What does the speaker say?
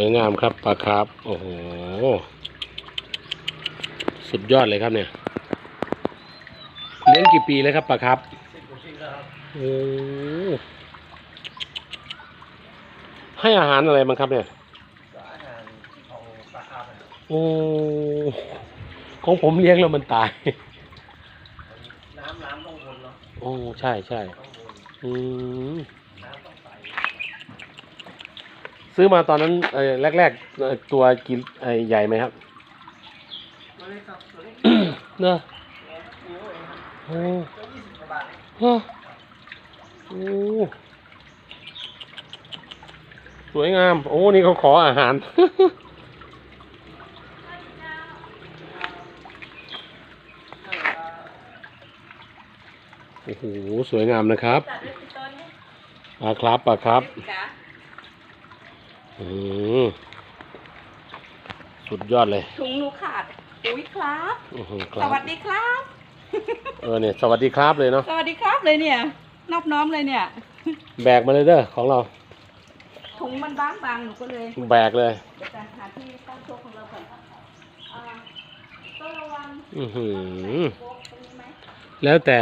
วยงามครับปลาครับ โอ้โห สุดยอดเลยครับเนี่ย เลี้ยงกี่ปีแล้วครับปลาครับสิบกว่าปีแล้วครับโอ้ให้อาหารอะไรบ้างครับเนี่ยก็อาหารของปลาคาร์ฟนะครับโอ้ของผมเลี้ยงแล้วมันตาย น้ำน้ำต้องวนเนาะโอ้ใช่ใช่ต้องวนอืมน้ำต้องใส ซื้อมาตอนนั้นเอ่อแรกๆเอ่อตัวกินไอ้ใหญ่ไหมครับตัวเล็กครับตัวเล็กเนอะนิ้วเองครับโอ้ก็ยี่สิบกว่าบาทเองฮะโอ้สวยงาม โอ้ นี่เขาขออาหาร โอ้โห สวยงามนะครับจัดด้วยสิต้นเนี่ยปลาครับปลาครับ จ้ะ อืมสุดยอดเลย ถุงหนูขาด อุ้ยครับ อื้อหือคสรับวัสดีครับ เออเนี่ยสวัสดีครับเลยเนาะสวัสดีครับเลยเนี่ย นอบน้อมเลยเนี่ย แบกมาเลยเด้อของเรา ถุงมันบางบางๆหนูก็เลยแบกเลย เดี๋ยวจะหาที่ตั้งโต๊ะของเราก่อนอ่าต้องระวังอือหือ โต๊ะตรงนี้ไหมแล้วแต่